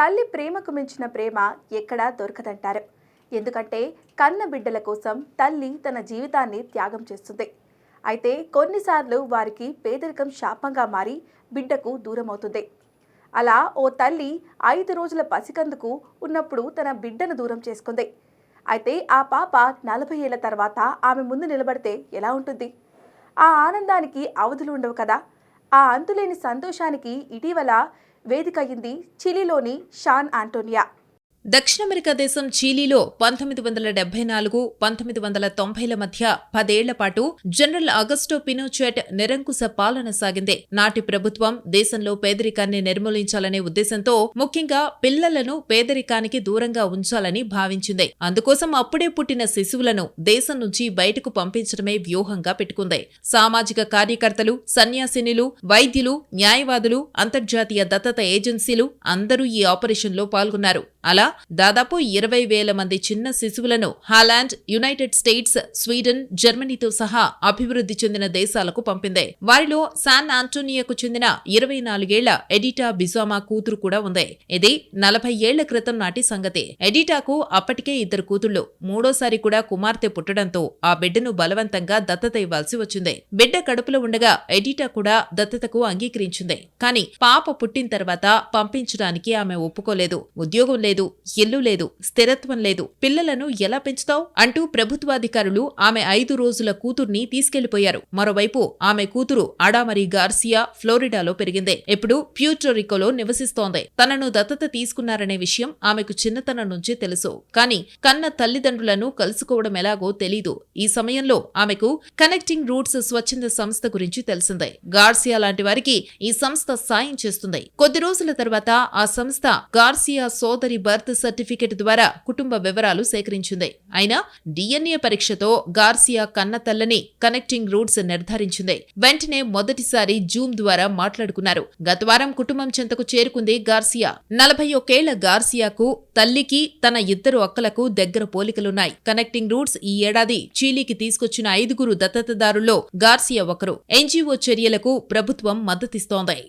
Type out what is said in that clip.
తల్లి ప్రేమకు మించిన ప్రేమ ఎక్కడా దొరకదంటారు. ఎందుకంటే కన్న బిడ్డల కోసం తల్లి తన జీవితాన్ని త్యాగం చేస్తుంది. అయితే కొన్నిసార్లు వారికి పేదరికం శాపంగా మారి బిడ్డకు దూరం అవుతుంది అలా ఓ తల్లి ఐదు రోజుల పసికందుకు ఉన్నప్పుడు తన బిడ్డను దూరం చేసుకుంది. అయితే ఆ పాప నలభై ఏళ్ళ తర్వాత ఆమె ముందు నిలబడితే ఎలా ఉంటుంది? ఆ ఆనందానికి అవధులు ఉండవు కదా. ఆ అంతులేని సంతోషానికి ఇటీవల వేదిక అయింది చిలీలోని షాన్ ఆంటోనియా. దక్షిణ అమెరికా దేశం చీలీలో పంతొమ్మిది వందల డెబ్బై నాలుగు పంతొమ్మిది వందల తొంభైల మధ్య పదేళ్ళ పాటు జనరల్ అగస్టో పినోచెట్ నిరంకుశ పాలన సాగింది. నాటి ప్రభుత్వం దేశంలో పేదరికాన్ని నిర్మూలించాలనే ఉద్దేశంతో ముఖ్యంగా పిల్లలను పేదరికానికి దూరంగా ఉంచాలని భావించింది. అందుకోసం అప్పుడే పుట్టిన శిశువులను దేశం నుంచి బయటకు పంపించడమే వ్యూహంగా పెట్టుకుంది. సామాజిక కార్యకర్తలు సన్యాసినులు వైద్యులు న్యాయవాదులు అంతర్జాతీయ దత్తత ఏజెన్సీలు అందరూ ఈ ఆపరేషన్లో పాల్గొన్నారు. అలా దాదాపు ఇరవై వేల మంది చిన్న శిశువులను హాలాండ్ యునైటెడ్ స్టేట్స్ స్వీడన్ జర్మనీతో సహా అభివృద్ధి చెందిన దేశాలకు పంపింది. వారిలో శాన్ ఆంటోనియాకు చెందిన ఇరవై నాలుగేళ్ళ ఎడిటా బిజామా కూతురు కూడా ఉంది. ఇది నలభై ఏళ్ళ క్రితం నాటి సంగతి. ఎడిటాకు అప్పటికే ఇద్దరు కూతుళ్ళు మూడోసారి కూడా కుమార్తె పుట్టడంతో ఆ బిడ్డను బలవంతంగా దత్తత ఇవ్వాల్సి వచ్చింది. బిడ్డ కడుపులో ఉండగా ఎడిటా కూడా దత్తతకు అంగీకరించింది. కానీ పాప పుట్టిన తర్వాత పంపించడానికి ఆమె ఒప్పుకోలేదు. ఉద్యోగం లేదు. ఇల్లు లేదు స్థిరత్వం లేదు. పిల్లలను ఎలా పెంచుతావు? అంటూ ప్రభుత్వాధికారులు ఆమె ఐదు రోజుల కూతుర్ని తీసుకెళ్ళిపోయారు. మరోవైపు ఆమె కూతురు అడామరి గార్సియా ఫ్లోరిడాలో పెరిగింది. ఇప్పుడు ప్యూటోరికోలో నివసిస్తోంది. తనను దత్తత తీసుకున్నారనే విషయం ఆమెకు చిన్నతనం నుంచి తెలుసు. కానీ కన్న తల్లిదండ్రులను కలుసుకోవడం ఎలాగో తెలీదు. ఈ సమయంలో ఆమెకు కనెక్టింగ్ రూట్స్ స్వచ్ఛంద సంస్థ గురించి తెలిసిందే. గార్సియా లాంటి వారికి ఈ సంస్థ సాయం చేస్తుంది. కొద్ది రోజుల తర్వాత ఆ సంస్థ గార్సియా సోదరి బర్త్ సర్టిఫికెట్ ద్వారా కుటుంబ వివరాలు సేకరించింది. అయినా డిఎన్ఏ పరీక్షతో గార్సియా కన్న తల్లని కనెక్టింగ్ రూట్స్ నిర్ధారించింది. వెంటనే మొదటిసారి జూమ్ ద్వారా మాట్లాడుకున్నారు. గతవారం కుటుంబం చెంతకు చేరుకుంది గార్సియా. నలభై ఒకేళ్ళ గార్సియాకు తల్లికి తన ఇద్దరు అక్కలకు దగ్గర పోలికలున్నాయి. కనెక్టింగ్ రూట్స్ ఈ ఏడాది చీలీకి తీసుకొచ్చిన ఐదుగురు దత్తతదారుల్లో గార్సియా ఒకరు. ఎన్జీఓ చర్యలకు ప్రభుత్వం మద్దతిస్తోంది.